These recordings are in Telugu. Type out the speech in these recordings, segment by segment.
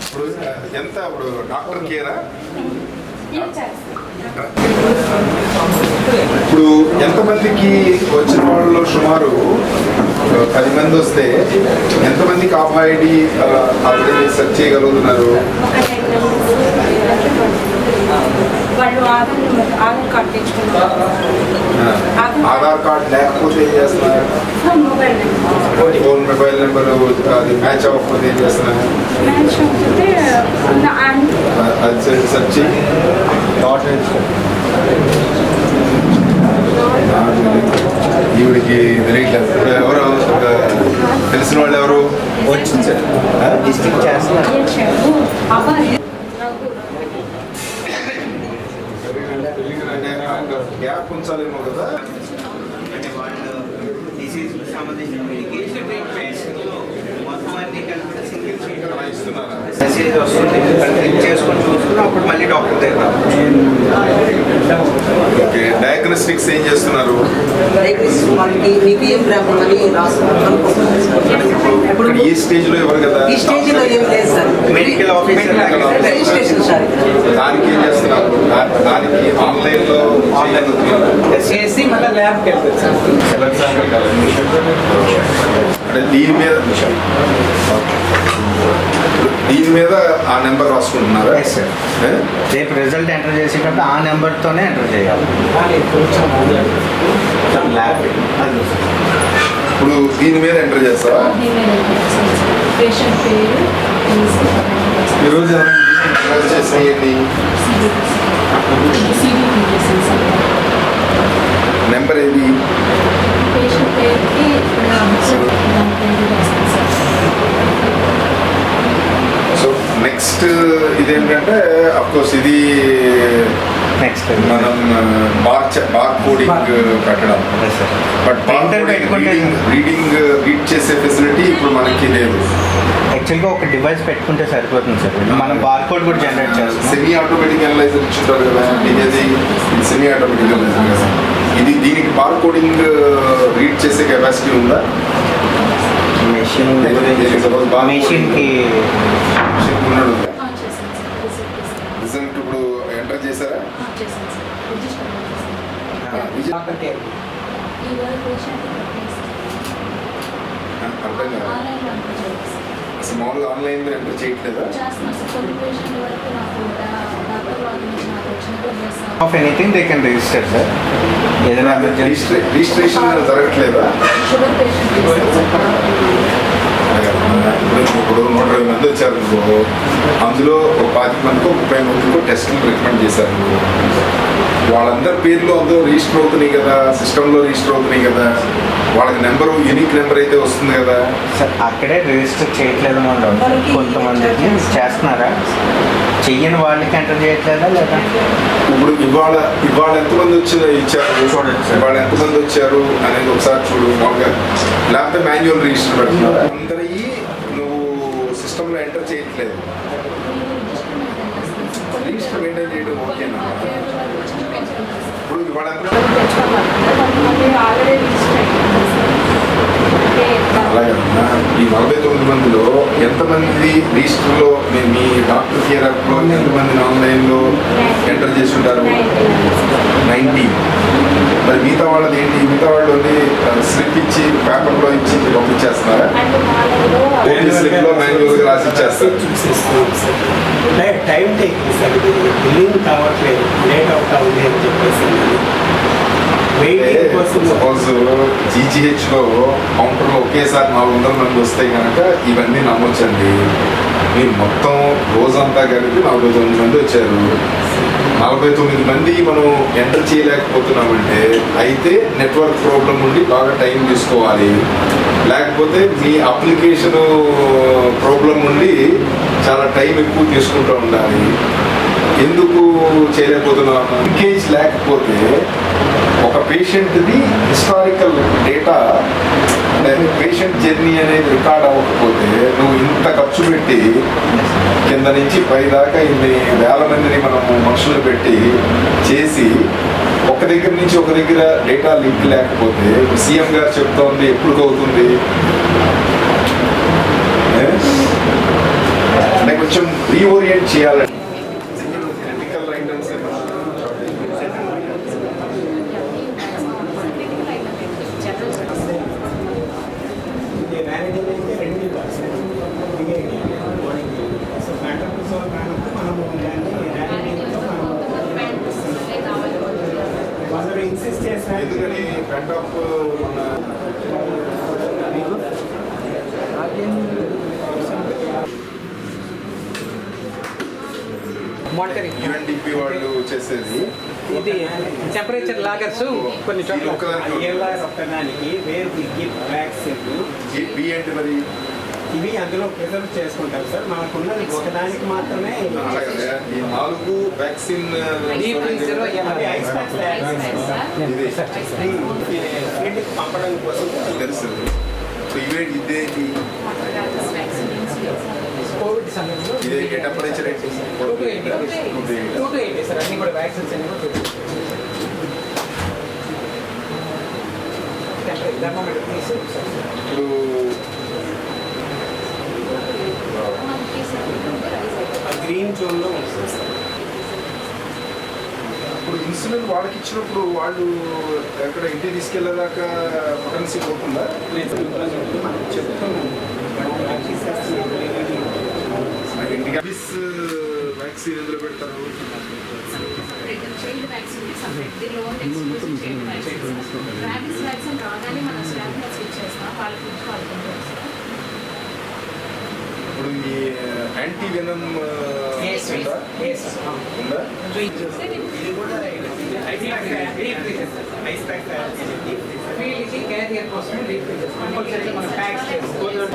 ఇప్పుడు ఎంత? ఇప్పుడు డాక్టర్ కేరా? ఇప్పుడు ఎంతమందికి వచ్చిన వాళ్ళు సుమారు పది మంది వస్తే ఎంతమందికి ఆఫ్ఐడి ఆల్రెడీ సెర్చ్ చేయగలుగుతున్నారు? వాళ్ళు ఆధార్ నెంబర్ ఆధార్ కార్డు తెచ్చుకున్నారు. ఆధార్ కార్డ్ లేకపోతే ఏం చేస్తున్నారు? Mobile number. Phone mobile number అది మ్యాచ్ అవ్వకపోతే ఏం చేస్తున్నారు? మ్యాచ్ ఆ, అది సెర్చ్. చేయి ఈవిడికి తెలియట్లేదు. ఇప్పుడు ఎవరు? ఒక తెలిసిన వాళ్ళు ఎవరు? వచ్చింది సార్. డిస్ట్రిక్ట్ చేస్తున్నారు. గ్యాప్ ఉంచాలేమో కదా అంటే వాళ్ళు డిసీజ్ సంబంధించిన మెడికేషన్ ట్రీట్మెంట్స్ ఇక్కడ మెసేజ్ వస్తుంది క్లిక్ చేసుకొని అప్పుడు మళ్ళీ డాక్టర్ దగ్గర ఓకే డయాగ్నోస్టిక్స్ ఏం చేస్తున్నారు? ఇప్పుడు ఈ స్టేజ్లో ఎవరు కదా? ఈ స్టేజ్లో ఏం లేదు sir. Medical officer. Registration sir ఇక్కడ. దానికి ఏం చేస్తున్నారు? దానికి ఆన్లైన్లో చేయగలుగుతున్నారు చేసి మళ్ళీ ల్యాబ్కి వెళ్తారు సార్. అంటే దీని మీద దీని మీద ఆ నెంబర్ రాసుకుంటున్నారా? రేపు రిజల్ట్ ఎంటర్ చేసేటప్పుడు ఆ నెంబర్తోనే ఎంటర్ చేయాలి. ల్యాబ్ ఇప్పుడు దీని మీద ఎంటర్ చేస్తారా? పేషెంట్ పేరు ఈరోజు చేసేయండి. నెంబర్ ఏది? ఇదేంటంటే కోర్స్ ఇది నెక్స్ట్ మనం బార్ బార్ కోడింగ్ పెట్టడం. బట్ బార్ Printer పెట్టుకుంటే- రీడింగ్ రీడింగ్ రీడ్ చేసే ఫెసిలిటీ ఇప్పుడు మనకి లేదు. యాక్చువల్గా ఒక డివైస్ పెట్టుకుంటే సరిపోతుంది సార్ మనం బార్కోడ్ కూడా జనరేట్ చేస్తాం సెమీ ఆటోమేటిక్ అనలైజర్ ఇచ్చుంటారు కదా ఇది సెమీ ఆటోమేటిక్ అనలైజర్ కదా. ఇది దీనికి బార్ కోడింగ్ రీడ్ చేసే కెపాసిటీ ఉందా? మెషిన్ మెషిన్కి ఉన్నాడు ఆ, చేశాను సార్ రిసీవ్ చేశాను రిజల్ట్ ఇప్పుడు ఎంటర్ చేశారా ఆ, చేశాను సార్ రిజిస్టర్ చేశాను ఆ, రిజల్ట్ ఇవాళ పేషెంట్ అర్థం కాదు అసలు మామూలుగా ఆన్లైన్ ఎంటర్ చేయట్లేదా? Off anything they can register sir ఏదైనా రిజిస్ట్రేషన్ జరగట్లేదా? పేషెంట్ ఇప్పుడు నూట ఇరవై మంది వచ్చారు అందులో ఒక పాతిక మందికో ముప్పై మందికో టెస్టులు రికమెండ్ చేశారు. వాళ్ళందరి పేర్లు అందులో రిజిస్టర్ అవుతున్నాయి కదా సిస్టంలో రిజిస్టర్ అవుతున్నాయి కదా. వాళ్ళకి నెంబరు యూనిక్ నెంబర్ అయితే వస్తుంది కదా. సార్ అక్కడే రిజిస్టర్ చేయట్లేదు కొంతమందికి చేస్తున్నారా? చెయ్యని వాళ్ళకి ఎంటర్ చేయట్లేదా లేదా? ఇప్పుడు ఇవాళ ఇవాళ ఎంతమంది వచ్చి ఇచ్చారు? చూడండి. ఇవాళ ఎంతమంది వచ్చారు? అనేది ఒకసారి చూడు మామూలుగా. లేకపోతే మాన్యువల్ రిజిస్టర్ పెడుతున్నారు అందరి నువ్వు సిస్టంలో ఎంటర్ చేయట్లేదు రిజిస్టర్ మెయింటైన్ చేయడం ఓకేనా ఇప్పుడు ఇవాళ అలాగన్నా ఈ నలభై తొమ్మిది మందిలో ఎంతమంది రిజిస్టర్లో మీ మీ డాక్టర్ కేర్ యాప్లో ఎంతమంది ఆన్లైన్లో ఎంటర్ చేసి ఉంటారు నైంటీ. మరి మిగతా వాళ్ళది ఏంటి? మిగతా వాళ్ళు స్లిప్ ఇచ్చి పేపర్లో ఇచ్చి పంపించేస్తున్నారా? ఓన్లీ స్లిప్లో మాన్యువల్గా రాసి ఇచ్చేస్తారు టైం టేక్ సార్ బిల్లింగ్ కావట్లేదు. లేట్ అవుతా ఉంది అని చెప్పేసి సపోజ్ జీజీహెచ్లో కౌంటర్లో ఒకేసారి నాలుగు వందల మంది వస్తే కనుక ఇవన్నీ నమ్మొచ్చండి. మీరు మొత్తం రోజంతా కలిపి నలభై తొమ్మిది మంది వచ్చారు. నలభై తొమ్మిది మంది మనం ఎంటర్ చేయలేకపోతున్నామంటే అయితే నెట్వర్క్ ప్రాబ్లం ఉండి బాగా టైం తీసుకోవాలి. లేకపోతే మీ అప్లికేషన్ ప్రాబ్లం ఉండి చాలా టైం ఎక్కువ తీసుకుంటూ ఉండాలి. ఎందుకు చేయలేకపోతున్నాము లింకేజ్ లేకపోతే ఒక పేషెంట్ది హిస్టారికల్ డేటా అంటే పేషెంట్ జర్నీ అనేది రికార్డ్ అవ్వకపోతే నువ్వు ఇంత ఖర్చు పెట్టి కింద నుంచి పై దాకా ఇన్ని వేల మందిని మనము మనుషులు పెట్టి చేసి ఒక దగ్గర నుంచి ఒక దగ్గర డేటా లింక్ లేకపోతే సీఎం గారు చెప్తోంది ఎప్పుడు అవుతుంది? అంటే కొంచెం రీఓరియంట్ చేయాలండి క్రిటికల్ ఐటమ్స్ ఇది వ్యాలిడిటీ అయితే రెండు పర్సెంట్ సో బ్యాకప్ సో కానప్పుడు మనము దాన్ని వ్యాలిడిటీతో మనం కొందరు ఇన్సిస్ట్ చేస్తారు ఎందుకని ఫ్రంట్ ఆఫ్ మన యుఎన్డిపి వాళ్ళు చేసేది ఇది టెంపరేచర్ లాగర్స్ కొన్ని ఇది చోట్ల ఒక్కదానికి వేరు మరి? ఇవి అందులో ప్రిజర్వ్ చేసుకుంటారు సార్. మనకున్నది ఒకదానికి మాత్రమే నాలుగు వ్యాక్సిన్ ఇది. పంపడం కోసం తెలుసు. సో ఇవే ఇదేంటి? కోవిడ్ సమయంలో ఇదే టెంపరేచర్ ఏంటి two to eighty two to eighty. Sir అన్ని కూడా వ్యాక్సిన్స్ అన్ని కూడా థర్మోమీటర్ తీసి ఇప్పుడు గ్రీన్ జోన్లో ఉంటుంది సార్. ఇప్పుడు ఇన్సులిన్ వాళ్ళకి ఇచ్చినప్పుడు వాళ్ళు ఎక్కడ ఇంటికి తీసుకెళ్ళేదాకా పొటెన్సీ పోతుందా? మనం అబిస్ వ్యాక్సిన్ ఎందులో పెడతారు? చైల్డ్ వ్యాక్సిన్ సపరేట్ దీనిలో exclusive child vaccine rabies vaccine రాగానే మనం స్టాఫ్ స్విచ్ చేస్తాం. వాళ్ళకి నుంచి వాళ్ళకి చేస్తాం ఇప్పుడు ఈ యాంటీ వెనమ్ Yes, ఉందా? Yes. ఉందా? ఇది కూడా ఐస్ ప్యాక్ ఐస్ ప్యాక్ తయారు చేసేది ఫీల్డ్కి క్యారియర్ కోసం లీక్ కంపల్సరీ మనం ప్యాక్స్ చేసుకోవాలి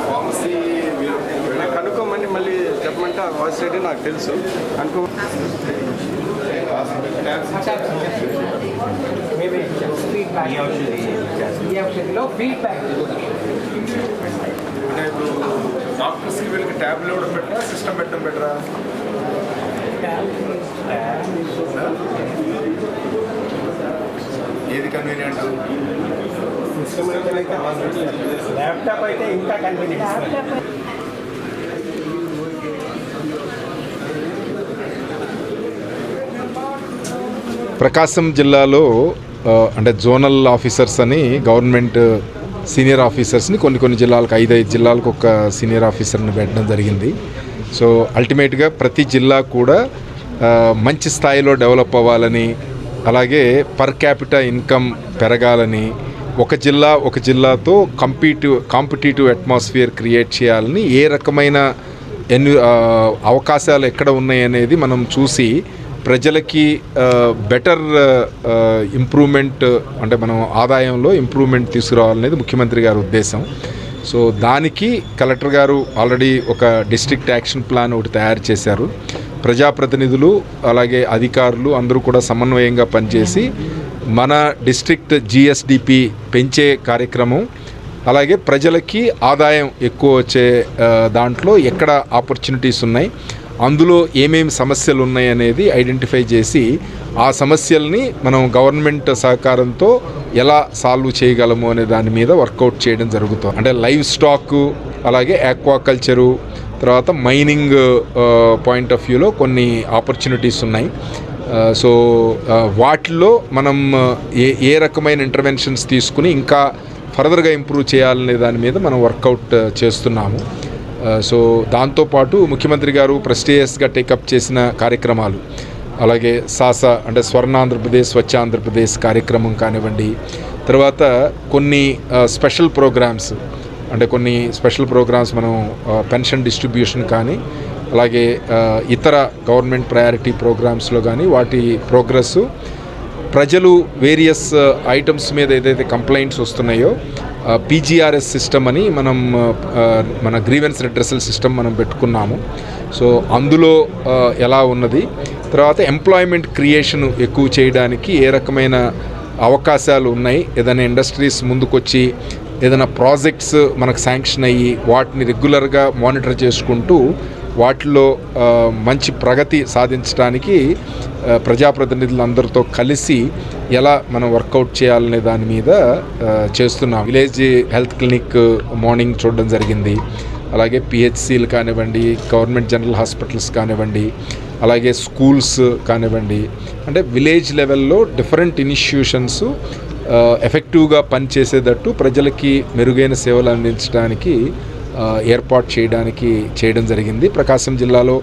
ఫార్మసీ మీరు నాకు కనుక్కోమని మళ్ళీ చెప్పమంటే ఆ వాయిస్ రెడీ నాకు తెలుసు. అనుకో ఫీడ్బ్యాక్ ఈ ఔషధిలో ఫీడ్బ్యాక్ అంటే ఇప్పుడు డాక్టర్స్కి వీళ్ళకి ట్యాబ్లు ఇవ్వడం బెటరా సిస్టమ్ పెట్టడం బెటరా ఏది కన్వీనియంట్ ల్యాప్టాప్ అయితే ఇంకా కన్వీనియంట్ ప్రకాశం జిల్లాలో అంటే జోనల్ ఆఫీసర్స్ అని గవర్నమెంట్ సీనియర్ ఆఫీసర్స్ని కొన్ని కొన్ని జిల్లాలకు ఐదు ఐదు జిల్లాలకు ఒక సీనియర్ ఆఫీసర్ని పెట్టడం జరిగింది. సో అల్టిమేట్గా ప్రతి జిల్లా కూడా మంచి స్థాయిలో డెవలప్ అవ్వాలని అలాగే పర్ క్యాపిటల్ ఇన్కమ్ పెరగాలని ఒక జిల్లా ఒక జిల్లాతో కంపీటివ్ కాంపిటేటివ్ అట్మాస్ఫియర్ క్రియేట్ చేయాలని ఏ రకమైన ఎన్ని అవకాశాలు ఎక్కడ ఉన్నాయనేది మనం చూసి ప్రజలకి బెటర్ ఇంప్రూవ్మెంట్ అంటే మనం ఆదాయంలో ఇంప్రూవ్మెంట్ తీసుకురావాలనేది ముఖ్యమంత్రి గారి ఉద్దేశం. సో దానికి కలెక్టర్ గారు ఆల్రెడీ ఒక డిస్ట్రిక్ట్ యాక్షన్ ప్లాన్ ఒకటి తయారు చేశారు. ప్రజాప్రతినిధులు అలాగే అధికారులు అందరూ కూడా సమన్వయంగా పనిచేసి మన డిస్ట్రిక్ట్ జిఎస్డిపి పెంచే కార్యక్రమం అలాగే ప్రజలకి ఆదాయం ఎక్కువ వచ్చే దాంట్లో ఎక్కడ ఆపర్చునిటీస్ ఉన్నాయి అందులో ఏమేమి సమస్యలు ఉన్నాయి అనేది ఐడెంటిఫై చేసి ఆ సమస్యల్ని మనం గవర్నమెంట్ సహకారంతో ఎలా సాల్వ్ చేయగలము అనే దాని మీద వర్కౌట్ చేయడం జరుగుతుంది. అంటే లైవ్ స్టాక్ అలాగే ఆక్వాకల్చరు తర్వాత మైనింగ్ పాయింట్ ఆఫ్ వ్యూలో కొన్ని ఆపర్చునిటీస్ ఉన్నాయి. సో వాటిలో మనం ఏ ఏ రకమైన ఇంటర్వెన్షన్స్ తీసుకుని ఇంకా ఫర్దర్గా ఇంప్రూవ్ చేయాలనే దాని మీద మనం వర్కౌట్ చేస్తున్నాము. సో దాంతోపాటు ముఖ్యమంత్రి గారు ప్రెస్టీజియస్గా టేకప్ చేసిన కార్యక్రమాలు అలాగే సాస అంటే స్వర్ణ ఆంధ్రప్రదేశ్ స్వచ్ఛ ఆంధ్రప్రదేశ్ కార్యక్రమం కానివ్వండి తర్వాత కొన్ని స్పెషల్ ప్రోగ్రామ్స్ అంటే కొన్ని స్పెషల్ ప్రోగ్రామ్స్ మనం పెన్షన్ డిస్ట్రిబ్యూషన్ కానీ అలాగే ఇతర గవర్నమెంట్ ప్రయారిటీ ప్రోగ్రామ్స్లో కానీ వాటి ప్రోగ్రెస్ ప్రజలు వేరియస్ ఐటమ్స్ మీద ఏదైతే కంప్లైంట్స్ వస్తున్నాయో పీజీఆర్ఎస్ సిస్టమ్ అని మనం మన గ్రీవెన్స్ రిడ్రెసల్ సిస్టమ్ మనం పెట్టుకున్నాము. సో అందులో ఎలా ఉన్నది? తర్వాత ఎంప్లాయ్మెంట్ క్రియేషన్ ఎక్కువ చేయడానికి ఏ రకమైన అవకాశాలు ఉన్నాయి? ఏదైనా ఇండస్ట్రీస్ ముందుకొచ్చి ఏదైనా ప్రాజెక్ట్స్ మనకు శాంక్షన్ అయ్యి వాటిని రెగ్యులర్గా మానిటర్ చేసుకుంటూ వాటిలో మంచి ప్రగతి సాధించడానికి ఆ, ప్రజాప్రతినిధులందరితో కలిసి ఎలా మనం వర్కౌట్ చేయాలనే దాని మీద చేస్తున్నాం. విలేజ్ హెల్త్ క్లినిక్ మార్నింగ్ చూడడం జరిగింది. అలాగే పిహెచ్సిలు కానివ్వండి గవర్నమెంట్ జనరల్ హాస్పిటల్స్ కానివ్వండి అలాగే స్కూల్స్ కానివ్వండి. అంటే విలేజ్ లెవెల్లో డిఫరెంట్ ఇనిష్యూషన్స్ ఎఫెక్టివ్గా పనిచేసేటట్టు ప్రజలకి మెరుగైన సేవలు అందించడానికి ఏర్పాటు చేయడానికి చేయడం జరిగింది. ప్రకాశం జిల్లాలో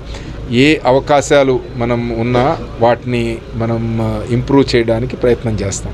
ఏ అవకాశాలు మనం ఉన్నా వాటిని మనం ఇంప్రూవ్ చేయడానికి ప్రయత్నం చేస్తాం.